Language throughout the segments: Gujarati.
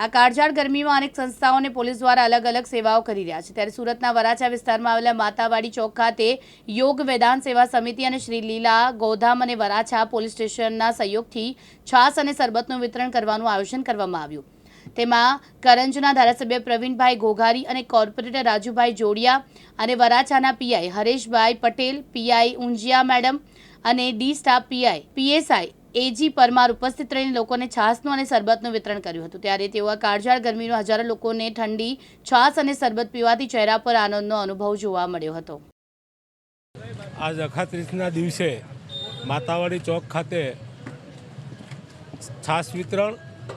આ કાળઝાળ ગરમીમાં અનેક સંસ્થાઓ અને પોલીસ દ્વારા અલગ અલગ સેવાઓ કરી રહ્યા છે. ત્યારે સુરતના વરાછા વિસ્તારમાં આવેલા માતાવાડી ચોક ખાતે યોગ વેદાન સેવા સમિતિ અને શ્રી લીલા ગોધામ અને વરાછા પોલીસ સ્ટેશનના સહયોગથી છાસ અને શરબતનું વિતરણ કરવાનું આયોજન કરવામાં આવ્યું. તેમાં કરંજના ધારાસભ્ય પ્રવીણભાઈ ઘોઘારી અને કોર્પોરેટર રાજુભાઈ જોડિયા અને વરાછાના PI Hareshbhai Patel, PI Unjiya madam અને D staff PI, PSI A G Parmar ઉપસ્થિત રહીને લોકોને છાસનું અને શરબતનું વિતરણ કર્યું હતું. ત્યારે તેઓ આ કાળઝાળ ગરમીનો હજારો લોકોને ઠંડી, છાસ અને શરબત પીવાથી ચહેરા પર આનંદનો અનુભવ જોવા મળ્યો હતો. આજ અખાત્રીસના દિવસે માતાવાડી ચોક ખાતે છાશ વિતરણ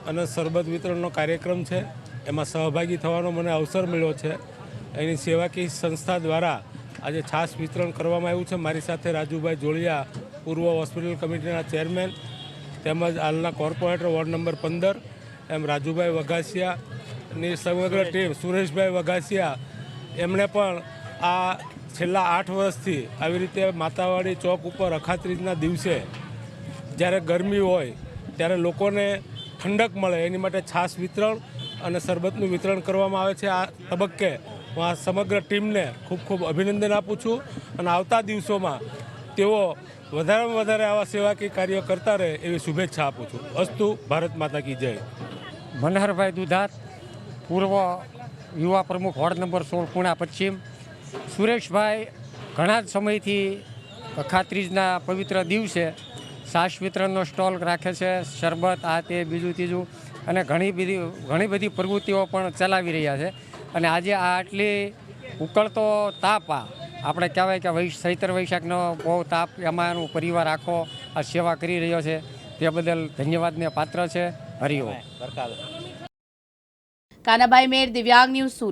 અને શરબત વિતરણનો કાર્યક્રમ છે. એમાં સહભાગી થવાનો મને અવસર મળ્યો છે. એની સેવાકીય સંસ્થા દ્વારા આજે છાશ વિતરણ કરવામાં આવ્યું છે. મારી સાથે રાજુભાઈ જોડિયા પૂર્વ હોસ્પિટલ કમિટીના ચેરમેન તેમજ હાલના કોર્પોરેટર વોર્ડ નંબર પંદર, એમ રાજુભાઈ વઘાસિયાની સમગ્ર ટીમ, સુરેશભાઈ વઘાસિયા, એમણે પણ આ છેલ્લા આઠ વર્ષથી આવી રીતે માતાવાડી ચોક ઉપર અખાત્રીજના દિવસે જ્યારે ગરમી હોય ત્યારે લોકોને ઠંડક મળે, એની માટે છાશ વિતરણ અને શરબતનું વિતરણ કરવામાં આવે છે. આ તબક્કે હું આ સમગ્ર ટીમને ખૂબ ખૂબ અભિનંદન આપું છું અને આવતા દિવસોમાં તેઓ વધારેમાં વધારે આવા સેવાકીય કાર્યો કરતા રહે એવી શુભેચ્છા આપું છું. અસ્તુ, ભારત માતા કી જય. મનહરભાઈ દુધાત, પૂર્વ યુવા પ્રમુખ વોર્ડ નંબર સોળ, પૂણા, પશ્ચિમ. સુરેશભાઈ ઘણા જ સમયથી ખાત્રીજના પવિત્ર દિવસે સાસ વિતરણનો સ્ટોલ રાખે છે, શરબત, આ તે, બીજું, ત્રીજું અને ઘણી બધી ઘણી બધી પ્રવૃત્તિઓ પણ ચલાવી રહ્યા છે. અને આજે આ આટલી ઉકળતો તાપ આ આપણે કહેવાય કે વૈશ, ચૈત્ર વૈશાખનો બહુ તાપ એમાં એનું પરિવાર આખો આ સેવા કરી રહ્યો છે. તે બદલ ધન્યવાદને પાત્ર છે. હરિઓમ કાનાભાઈ મેર, દિવ્યાંગ ન્યૂઝ સુરત.